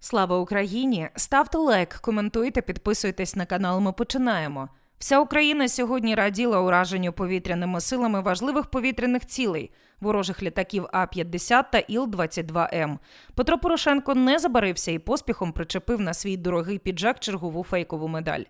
Слава Україні! Ставте лайк, коментуйте, підписуйтесь на канал. Ми починаємо. Вся Україна сьогодні раділа ураженню повітряними силами важливих повітряних цілей ворожих літаків А-50 та Іл-22М. Петро Порошенко не забарився і поспіхом причепив на свій дорогий піджак чергову фейкову медаль.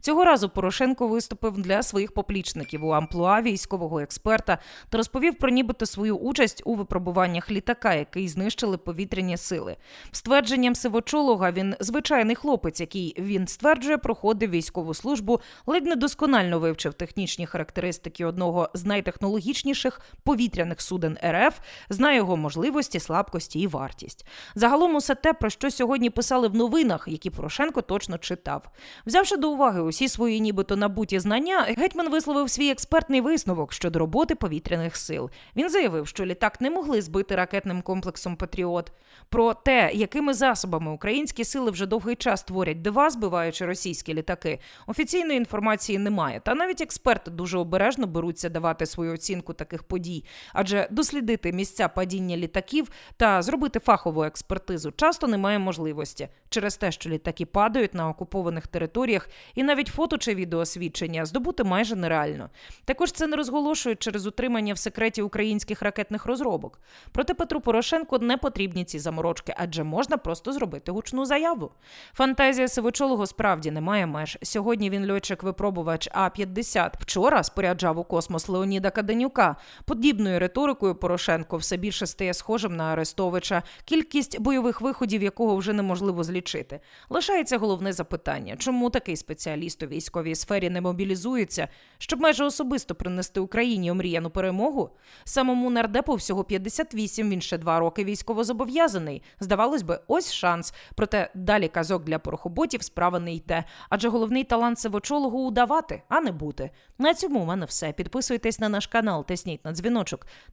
Цього разу Порошенко виступив для своїх поплічників у амплуа військового експерта та розповів про нібито свою участь у випробуваннях літака, який знищили повітряні сили. Ствердженням сивочолога він звичайний хлопець, який він стверджує, проходив військову службу, ледь недосконально вивчив технічні характеристики одного з найтехнологічніших повітряних суден РФ, знає його можливості, слабкості і вартість. Загалом усе те, про що сьогодні писали в новинах, які Порошенко точно читав. Взявши до уваги усі свої нібито набуті знання, гетьман висловив свій експертний висновок щодо роботи повітряних сил. Він заявив, що літак не могли збити ракетним комплексом Патріот. Про те, якими засобами українські сили вже довгий час творять дива, збиваючи російські літаки, офіційної інформації немає. Та навіть експерти дуже обережно беруться давати свою оцінку таких подій, адже дослідити місця падіння літаків та зробити фахову експертизу часто немає можливості через те, що літаки падають на окупованих територіях, і навіть фото чи відеосвідчення здобути майже нереально. Також це не розголошують через утримання в секреті українських ракетних розробок. Проте Петру Порошенко не потрібні ці заморочки, адже можна просто зробити гучну заяву. Фантазія сивочолого справді не має меж. Сьогодні він льотчик-випробувач А-50. Вчора споряджав у космос Леоніда Каденюка. Подібною риторикою Порошенко все більше стає схожим на Арестовича, кількість бойових виходів якого вже неможливо злічити. Лишається головне запитання: чому такий спеціаліст у військовій сфері не мобілізується, щоб майже особисто принести Україні омріяну перемогу? Самому нардепу всього 58, він ще два роки військовозобов'язаний. Здавалось би, ось шанс. Проте далі казок для порохоботів справа не йде. Адже головний талант сивочологу удавати, а не бути. На цьому у мене все. Підписуйтесь на наш канал, тисніть на дзвіночок.